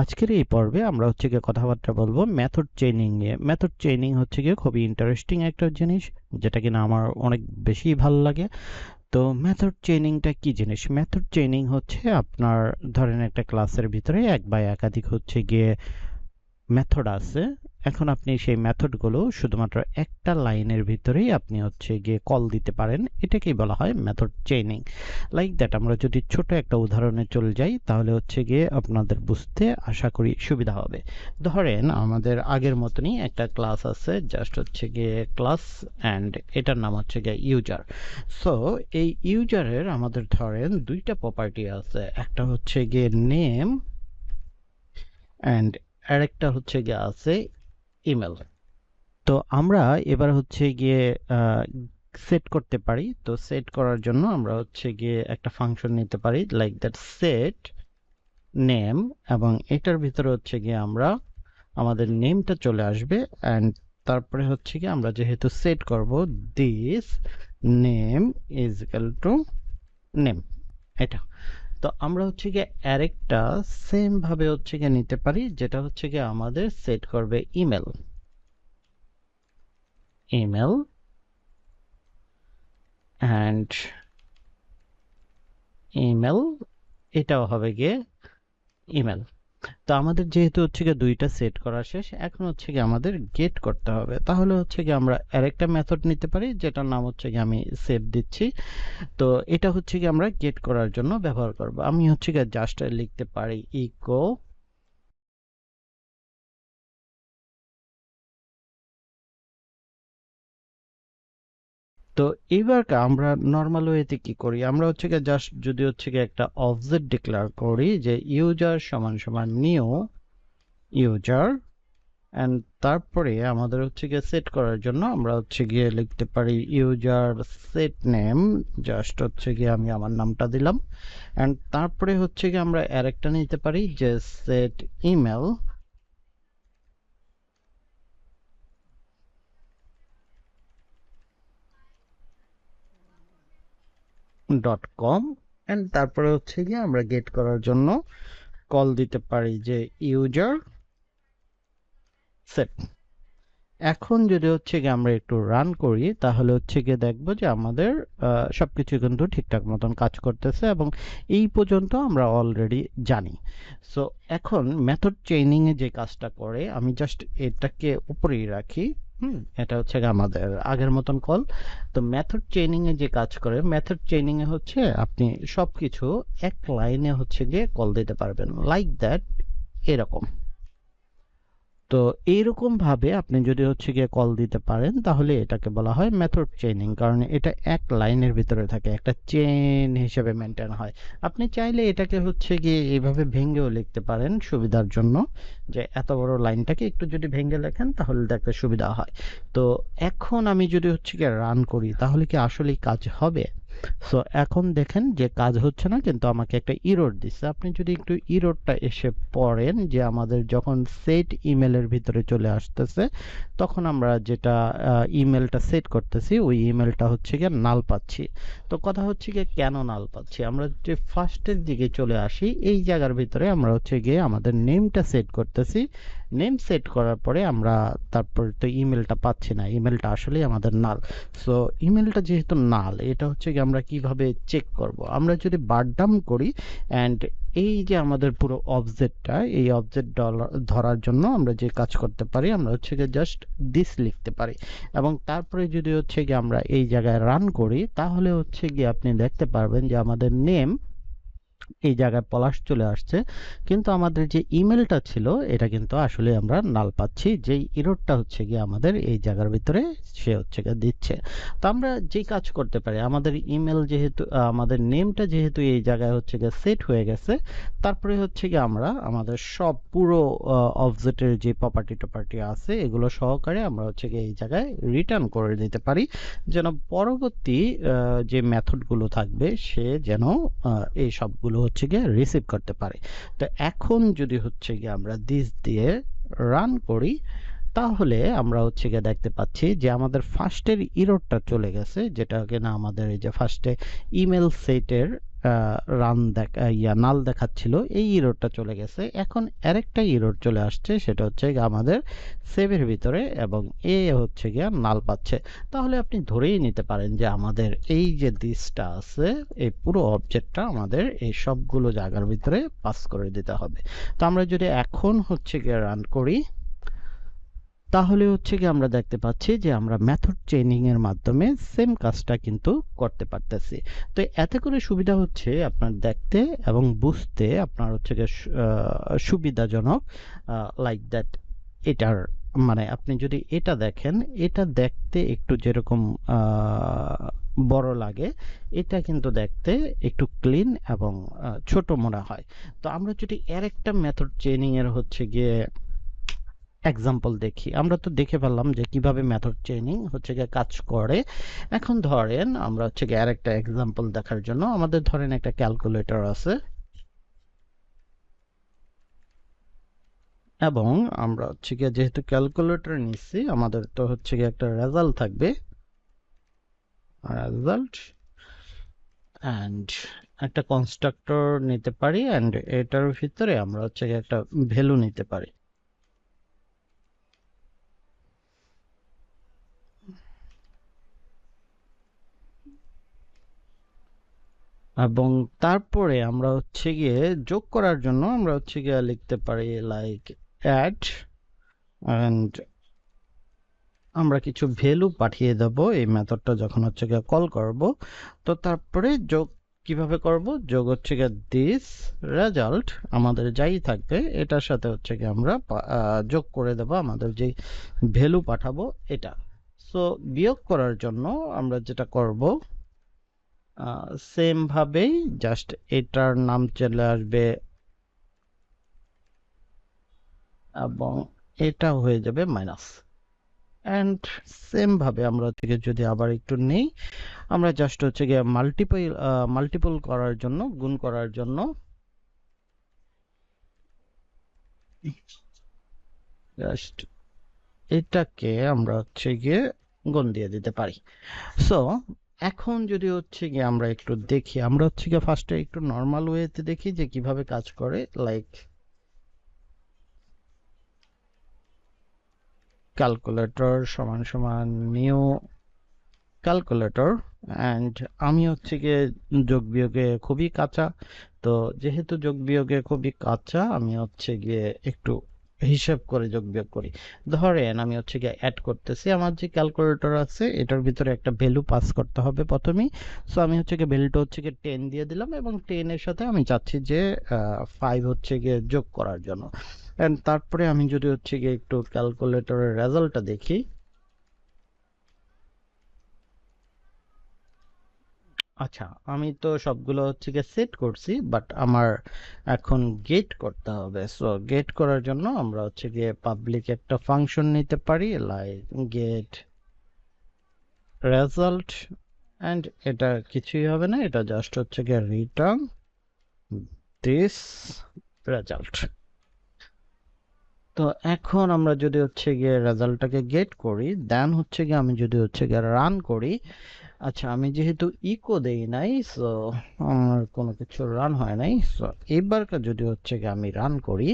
আজকের এই পর্বে আমরা হচ্ছে গিয়ে কথাবার্তা বলব মেথড চেইনিং নিয়ে। মেথড চেইনিং হচ্ছে গিয়ে খুবই ইন্টারেস্টিং একটা জিনিস, যেটা কিনা আমার অনেক বেশি ভালো লাগে। তো মেথড চেইনিংটা কি জিনিস? মেথড চেইনিং হচ্ছে আপনার ধরেন একটা ক্লাসের ভিতরে এক বা একাধিক হচ্ছে গিয়ে মেথড আছে। এখন আপনি সেই মেথডগুলো শুধুমাত্র একটা লাইনের ভিতরেই আপনি হচ্ছে গিয়ে কল দিতে পারেন। এটাকেই বলা হয় মেথড চেইনিং লাইক দ্যাট আমরা যদি ছোট একটা উদাহরণে চলে যাই, তাহলে হচ্ছে গিয়ে আপনাদের বুঝতে আশা করি সুবিধা হবে। ধরেন আমাদের আগের মতনই একটা ক্লাস আছে জাস্ট হচ্ছে গিয়ে ক্লাস অ্যান্ড এটার নাম হচ্ছে গিয়ে ইউজার সো এই ইউজারের আমাদের ধরেন দুইটা প্রপার্টি আছে। একটা হচ্ছে গিয়ে নেম অ্যান্ড আরেকটা হচ্ছে গিয়ে আছে ইমেল তো আমরা এবার হচ্ছে গিয়ে সেট করতে পারি। তো সেট করার জন্য আমরা হচ্ছে গিয়ে একটা ফাংশন নিতে পারি লাইক দ্যাট সেট নেম এবং এটার ভিতরে হচ্ছে গিয়ে আমরা আমাদের নেমটা চলে আসবে অ্যান্ড তারপরে হচ্ছে গিয়ে আমরা যেহেতু সেট করব this name is equal to name এটা। তো আমরা হচ্ছে গিয়ে আরেকটা সেম ভাবে হচ্ছে গিয়ে নিতে পারি, যেটা হচ্ছে গিয়ে আমাদের সেট করবে ইমেল ইমেল অ্যান্ড ইমেল এটাও হবে গিয়ে ইমেল তো আমাদের যেহেতু হচ্ছে গিয়ে দুইটা সেট করা শেষ, এখন হচ্ছে গিয়ে আমাদের গেট করতে হবে। তাহলে হচ্ছে গিয়ে আমরা আরেকটা মেথড নিতে পারি, যেটার নাম হচ্ছে গিয়ে আমি সেভ দিচ্ছি। তো এটা হচ্ছে গিয়ে আমরা গেট করার জন্য ব্যবহার করব। আমি হচ্ছে গিয়ে জাস্ট লিখতে পারি ইকো তো এইবার আমরা নর্মাল ওয়েতে কি করি? আমরা হচ্ছে গিয়ে জাস্ট যদি হচ্ছে গিয়ে একটা অবজেক্ট ডিক্লেয়ার করি যে ইউজার সমান সমান নিউ ইউজার অ্যান্ড তারপরে আমাদের হচ্ছে গিয়ে সেট করার জন্য আমরা হচ্ছে গিয়ে লিখতে পারি ইউজার সেট নেম জাস্ট হচ্ছে গিয়ে আমি আমার নামটা দিলাম অ্যান্ড তারপরে হচ্ছে গিয়ে আমরা আরেকটা নিতে পারি যে set email dot com and তারপরে হচ্ছে গিয়ে আমরা গেট করার জন্য কল দিতে পারি যে ইউজার সেট এখন যদি হচ্ছে গিয়ে আমরা একটু রান করি, তাহলে হচ্ছে গিয়ে দেখব যে আমাদের সবকিছু কিন্তু ঠিকঠাক মতন কাজ করতেছে এবং এই পর্যন্ত আমরা অলরেডি জানি। সো এখন মেথড চেইনিং এ যে কাজটা করে, আমি জাস্ট এটাকে উপরেই রাখি। হুম। এটা হচ্ছে আমাদের আগের মতন কল তো মেথড চেইনিং এ যে কাজ করে মেথড চেইনিং এ হচ্ছে আপনি সবকিছু এক লাইনে হচ্ছে গিয়ে কল দিতে পারবেন। লাইক দ্যাট এরকম। তো এইরকম ভাবে আপনি যদি হচ্ছে গিয়ে কল দিতে পারেন, তাহলে এটাকে বলা হয় মেথড চেইনিং কারণ এটা এক লাইনের ভিতরে থাকে, একটা চেইন হিসেবে মেনটেন হয়। আপনি চাইলে এটাকে হচ্ছে গিয়ে এইভাবে ভেঙেও লিখতে পারেন সুবিধার জন্য, যে এত বড় লাইনটাকে একটু যদি ভেঙে লেখেন, তাহলে দেখতে সুবিধা হয়। তো এখন আমি যদি হচ্ছে গিয়ে রান করি, তাহলে কি আসলেই কাজ হবে? সো এখন দেখেন যে কাজ হচ্ছে না, কিন্তু আমাকে একটা ইরোড দিচ্ছে আপনি যদি একটু ইরোডটা এসে পড়েন যে আমাদের যখন সেট ইমেলের ভিতরে চলে আসতেছে, তখন আমরা যেটা ইমেলটা সেট করতেছি, ওই ইমেলটা হচ্ছে গিয়ে নাল পাচ্ছি। তো কথা হচ্ছে গিয়ে কেন নাল পাচ্ছি? আমরা যে ফার্স্টের দিকে চলে আসি, এই জায়গার ভিতরে আমরা হচ্ছে গিয়ে আমাদের নেমটা সেট করতেছি। নেম সেট করার পরে আমরা তারপর তো ইমেলটা পাচ্ছি না। ইমেলটা আসলেই আমাদের নাল। সো ইমেলটা যেহেতু নাল, এটা হচ্ছে কি আমরা কীভাবে চেক করব? আমরা যদি বারডাম করি অ্যান্ড এই যে আমাদের পুরো অবজেক্টটা এই অবজেক্ট ধরার জন্য আমরা যে কাজ করতে পারি, আমরা হচ্ছে গিয়ে জাস্ট দিস লিখতে পারি। এবং তারপরে যদি হচ্ছে গিয়ে আমরা এই জায়গায় রান করি, তাহলে হচ্ছে গিয়ে আপনি দেখতে পারবেন যে আমাদের নেম এই জায়গায় পলাশ চলে আসছে। কিন্তু আমাদের যে ইমেলটা ছিল, এটা কিন্তু আসলে আমরা নাল পাচ্ছি যেই ইরোডটা হচ্ছে গিয়ে আমাদের এই জায়গার ভিতরে সে হচ্ছে গিয়ে দিচ্ছে। তো আমরা যে কাজ করতে পারি, আমাদের ইমেল যেহেতু আমাদের নেমটা যেহেতু এই জায়গায় হচ্ছে গিয়ে সেট হয়ে গেছে, তারপরে হচ্ছে গিয়ে আমরা আমাদের সব পুরো অবজেক্টের যে প্রপার্টি টপার্টি আছে, এগুলো সহকারে আমরা হচ্ছে গিয়ে এই জায়গায় রিটার্ন করে দিতে পারি। যেন পরবর্তী যে মেথডগুলো থাকবে, সে যেন এই সবগুলো গুলো হচ্ছে গিয়ে রিসিভ করতে পারে। তো এখন যদি হচ্ছে গিয়ে আমরা দিস দিয়ে রান করি, তাহলে আমরা হচ্ছে গিয়ে দেখতে পাচ্ছি যে আমাদের ফার্স্টের ইরোডটা চলে গেছে, যেটা কিনা আমাদের এই যে ফার্স্টে ইমেল সেটের রান দেখা, ইয়া, নাল দেখাচ্ছিল, এই ইরোরটা চলে গেছে। এখন আরেকটা ইরোর চলে আসছে, সেটা হচ্ছে আমাদের সেভের ভিতরে এবং এ হচ্ছে গিয়া নাল পাচ্ছে। তাহলে আপনি ধরেই নিতে পারেন যে আমাদের এই যে দিসটা আছে, এই পুরো অবজেক্টটা আমাদের এই সবগুলো জায়গার ভিতরে পাস করে দিতে হবে। তো আমরা যদি এখন হচ্ছে গিয়ে রান করি তাহলে হচ্ছে কি আমরা দেখতে পাচ্ছি যে আমরা মেথড চেইনিং এর মাধ্যমে সেম কাজটা কিন্তু করতে পারতেছি। তো এতে করে সুবিধা হচ্ছে আপনার দেখতে এবং বুঝতে আপনার হচ্ছে গিয়ে সুবিধাজনক লাইক দ্যাট এটার মানে আপনি যদি এটা দেখেন, এটা দেখতে একটু যেরকম বড় লাগে, এটা কিন্তু দেখতে একটু ক্লিন এবং ছোট মনে হয়। তো আমরা যদি এর একটা মেথড চেইনিং এর হচ্ছে গিয়ে এক্সাম্পল দেখি। আমরা তো দেখে ফেললাম যে কীভাবে মেথড চেইনিং হচ্ছে গিয়ে কাজ করে। এখন ধরেন আমরা হচ্ছে গিয়ে আরেকটা এক্সাম্পল দেখার জন্য। আমাদের ধরেন একটা ক্যালকুলেটর আছে। এবং আমরা হচ্ছে গিয়ে যেহেতু ক্যালকুলেটর নিচ্ছি আমাদের তো হচ্ছে গিয়ে একটা রেজাল্ট থাকবে। রেজাল্ট অ্যান্ড একটা কনস্ট্রাক্টর নিতে পারি অ্যান্ড এটার ভিতরে আমরা হচ্ছে একটা ভ্যালু নিতে পারি। এবং তারপরে আমরা হচ্ছে গিয়ে যোগ করার জন্য আমরা হচ্ছে গিয়ে লিখতে পারি লাইক অ্যাড অ্যান্ড আমরা কিছু ভ্যালু পাঠিয়ে দেব এই মেথডটা যখন হচ্ছে গিয়ে কল করব। তো তারপরে যোগ কীভাবে করব? যোগ হচ্ছে গিয়ে দিস রেজাল্ট আমাদের যাই থাকবে, এটার সাথে হচ্ছে গিয়ে আমরা যোগ করে দেব, আমাদের যে ভ্যালু পাঠাবো, এটা। সো বিয়োগ করার জন্য আমরা যেটা করব সেম ভাবেই জাস্ট এটার নাম চলে আসবে এবং এটা হয়ে যাবে মাইনাস অ্যান্ড সেম ভাবে আমরা থেকে যদি আবার একটু নেই, আমরা জাস্ট হচ্ছে গিয়ে মাল্টিপল মাল্টিপল করার জন্য, গুণ করার জন্য জাস্ট এটাকে আমরা হচ্ছে গিয়ে গুণ দিয়ে দিতে পারি। সো এখন যদি হচ্ছে গিয়ে আমরা একটু দেখি, আমরা হচ্ছে গিয়ে ফার্স্টে একটু নর্মাল ওয়েতে দেখি যে কীভাবে কাজ করে লাইক ক্যালকুলেটর সমান সমান নিউ ক্যালকুলেটর অ্যান্ড আমি হচ্ছে গিয়ে যোগ বিয়োগে খুবই কাঁচা। তো যেহেতু যোগ বিয়োগে খুবই কাঁচা, আমি হচ্ছে গিয়ে একটু হিসাব করে, যোগ বিয়োগ করি। ধরেন আমি হচ্ছে গিয়ে অ্যাড করতেছি, আমার যে ক্যালকুলেটর আছে, এটার ভিতরে একটা ভ্যালু পাস করতে হবে প্রথমেই। সো আমি হচ্ছে গিয়ে ভ্যালুটা হচ্ছে গিয়ে টেন দিয়ে দিলাম এবং টেনের সাথে আমি চাচ্ছি যে ফাইভ হচ্ছে গিয়ে যোগ করার জন্য। অ্যান্ড তারপরে আমি যদি হচ্ছে গিয়ে একটু ক্যালকুলেটরের রেজাল্টটা দেখি আচ্ছা আমি তো সবগুলো হচ্ছে গিয়ে সেট করছি বাট আমার এখন গেট করতে হবে। সো গেট করার জন্য আমরা হচ্ছে গিয়ে পাবলিক একটা ফাংশন নিতে পারি লাইক গেট রেজাল্ট অ্যান্ড এটা কিছুই হবে না, এটা জাস্ট হচ্ছে গিয়ে রিটার্ন দিস রেজাল্ট তো এখন আমরা যদি হচ্ছে গিয়ে রেজাল্টটাকে গেট করি দেন হচ্ছে গিয়ে আমি যদি হচ্ছে গিয়ে রান করি আচ্ছা আমি যেহেতু ইকো দেই নাই সো আমার কোনো কিছু রান হয় নাই সো এবারকার যদি হচ্ছে গিয়ে আমি রান করি,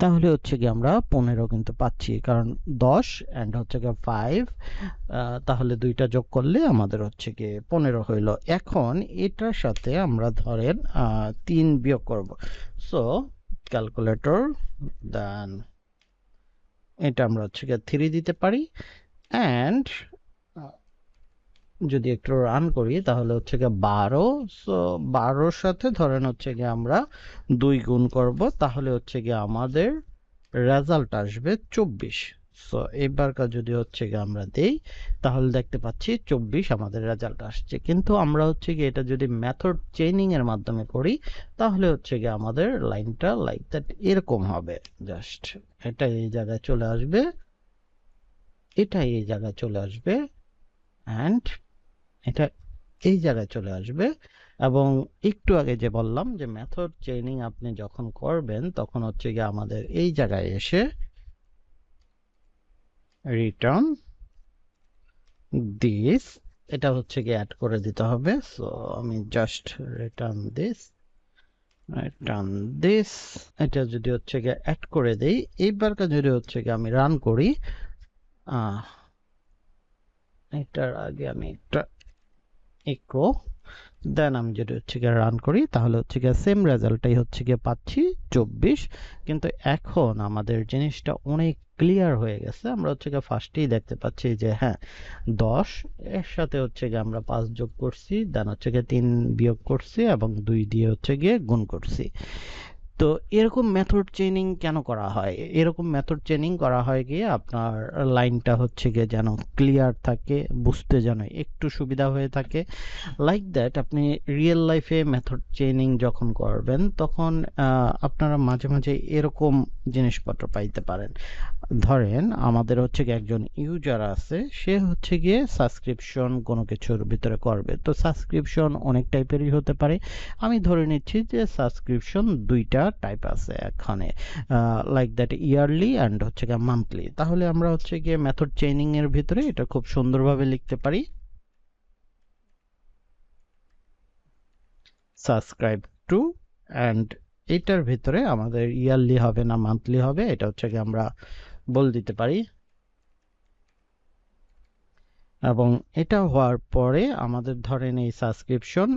তাহলে হচ্ছে গিয়ে আমরা পনেরো কিন্তু পাচ্ছি, কারণ দশ অ্যান্ড হচ্ছে গিয়ে ফাইভ তাহলে দুইটা যোগ করলে আমাদের হচ্ছে গিয়ে পনেরো হইল। এখন এটার সাথে আমরা ধরেন তিন বিয়োগ করব। সো ক্যালকুলেটর দেন এটা আমরা হচ্ছে গিয়ে থ্রি দিতে পারি অ্যান্ড যদি একটু রান করি, তাহলে হচ্ছে গিয়ে বারো সো বারোর সাথে ধরেন হচ্ছে গিয়ে আমরা দুই গুণ করব, তাহলে হচ্ছে গিয়ে আমাদের রেজাল্ট আসবে চব্বিশ। সো এবারকার যদি হচ্ছে গিয়ে আমরা দেই, তাহলে দেখতে পাচ্ছি চব্বিশ আমাদের রেজাল্ট আসছে। কিন্তু আমরা হচ্ছে গিয়ে এটা যদি মেথড চেইনিং এর মাধ্যমে করি, তাহলে হচ্ছে গিয়ে আমাদের লাইনটা লাইক দ্যাট এরকম হবে। জাস্ট এটা এই জায়গায় চলে আসবে এটা এই জায়গায় চলে আসবে অ্যান্ড এটা এই জায়গায় চলে আসবে। এবং একটু আগে যে বললাম যে মেথড চেইনিং আপনি যখন করবেন, তখন হচ্ছে গিয়ে আমাদের এই জায়গায় এসে রিটার্ন দিস এটা হচ্ছে গিয়ে অ্যাড করে দিতে হবে। সো আমি just return this return this এটা যদি হচ্ছে গিয়ে অ্যাড করে দেই এইবারটা যদি হচ্ছে গিয়ে আমি রান করি এটার আগে আমি একটা ইকো দেন আমি যদি হচ্ছে গিয়ে রান করি, তাহলে হচ্ছে গিয়ে সেম রেজাল্টটাই হচ্ছে গিয়ে পাচ্ছি চব্বিশ। কিন্তু এখন আমাদের জিনিসটা অনেক ক্লিয়ার হয়ে গেছে। আমরা হচ্ছে গিয়ে ফার্স্টেই দেখতে পাচ্ছি যে হ্যাঁ দশ, এর সাথে হচ্ছে গিয়ে আমরা পাঁচ যোগ করছি দেন হচ্ছে গিয়ে তিন বিয়োগ করছি এবং দুই দিয়ে হচ্ছে গিয়ে গুণ করছি। তো এরকম মেথড চেইনিং কেন করা হয়? এরকম মেথড চেইনিং করা হয় গিয়ে আপনার লাইনটা হচ্ছে গিয়ে যেন ক্লিয়ার থাকে, বুঝতে যেন একটু সুবিধা হয়ে থাকে। লাইক দ্যাট আপনি রিয়েল লাইফে মেথড চেইনিং যখন করবেন, তখন আপনারা মাঝে মাঝে এরকম জিনিসপত্র পাইতে পারেন। ধরেন, আমাদের হচ্ছে গিয়ে একজন ইউজার আছে, সে হচ্ছে গিয়ে সাবস্ক্রিপশন কোনো কিছুর ভিতরে করবে। তো সাবস্ক্রিপশন অনেক টাইপেরই হতে পারে। আমি ধরে নিচ্ছি যে সাবস্ক্রিপশন দুইটা টাইপ আছে এখানে লাইক দ্যাট ইয়ারলি অ্যান্ড হচ্ছে গিয়ে মান্থলি তাহলে আমরা হচ্ছে গিয়ে মেথড চেইনিং এর ভিতরে এটা খুব সুন্দরভাবে লিখতে পারি। সাবস্ক্রাইব টু অ্যান্ড এটার ভিতরে আমাদের ইয়ারলি হবে না মান্থলি হবে, এটা হচ্ছে গিয়ে আমরা বল দিতে পারি। এবং এটা হওয়ার পরে আমাদের ধরেন এই সাবস্ক্রিপশন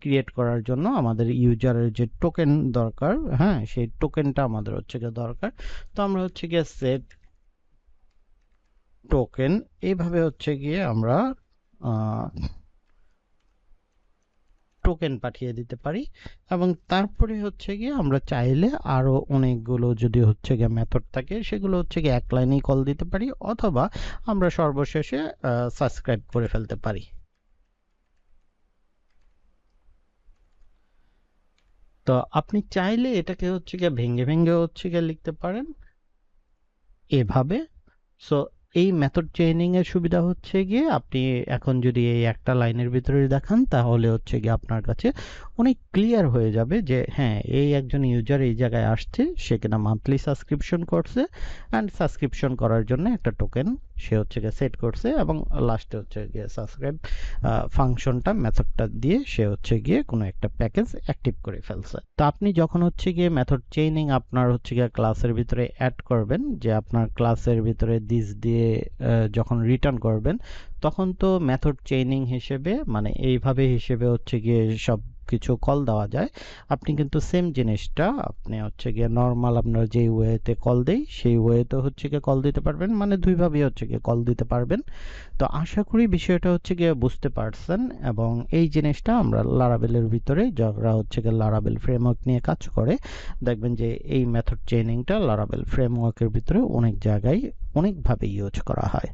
ক্রিয়েট করার জন্য আমাদের ইউজারের যে টোকেন দরকার হ্যাঁ সেই টোকেনটা আমাদের হচ্ছে গিয়ে দরকার। তো আমরা হচ্ছে গিয়ে সেট টোকেন এইভাবে হচ্ছে গিয়ে আমরা টোকেন পাঠিয়ে দিতে পারি। এবং তারপরে হচ্ছে গিয়ে আমরা চাইলে আরও অনেকগুলো যদি হচ্ছে গিয়ে মেথড থাকে, সেগুলো হচ্ছে গিয়ে এক লাইনেই কল দিতে পারি অথবা আমরা সর্বশেষে সাবস্ক্রাইব করে ফেলতে পারি। তো আপনি চাইলে এটাকে হচ্ছে গিয়ে ভেঙে ভেঙে হচ্ছে গিয়ে লিখতে পারেন। এভাবে। সো এই মেথড চেইনিং এর সুবিধা হচ্ছে গিয়ে আপনি এখন যদি এই একটা লাইনের ভিতরে দেখান, তাহলে হচ্ছে গিয়ে আপনার কাছে অনেক ক্লিয়ার হয়ে যাবে যে হ্যাঁ এই একজন ইউজার এই জায়গায় আসছে, সে কিনা মান্থলি সাবস্ক্রিপশন করছে অ্যান্ড সাবস্ক্রিপশন করার জন্য একটা টোকেন সে হচ্ছে গিয়ে সেট করছে এবং লাস্টে হচ্ছে গিয়ে সাবস্ক্রাইব ফাংশনটা মেথডটা দিয়ে সে হচ্ছে গিয়ে কোনো একটা প্যাকেজ অ্যাক্টিভ করে ফেলছে। তো আপনি যখন হচ্ছে গিয়ে মেথড চেইনিং আপনার হচ্ছে গিয়ে ক্লাসের ভিতরে অ্যাড করবেন, যে আপনার ক্লাসের ভিতরে দিস দিয়ে যখন রিটার্ন করবেন, তখন তো মেথড চেইনিং হিসেবে মানে এইভাবে হিসেবে হচ্ছে গিয়ে সব কিছু কল দেওয়া যায়। আপনি কিন্তু সেম জিনিসটা, আপনি হচ্ছে গিয়ে নর্মাল আপনার যেই ওয়েতে কল দেই, সেই ওয়েতে হচ্ছে গিয়ে কল দিতে পারবেন। মানে দুইভাবেই হচ্ছে গিয়ে কল দিতে পারবেন। তো আশা করি বিষয়টা হচ্ছে গিয়ে বুঝতে পারছেন এবং এই জিনিসটা আমরা লারাবেলের ভিতরে, যারা হচ্ছে গিয়ে লারাবেল ফ্রেমওয়ার্ক নিয়ে কাজ করে, দেখবেন যে এই মেথড চেইনিংটা লারাবেল ফ্রেমওয়ার্কের ভিতরে অনেক জায়গায় অনেকভাবে ইউজ করা হয়।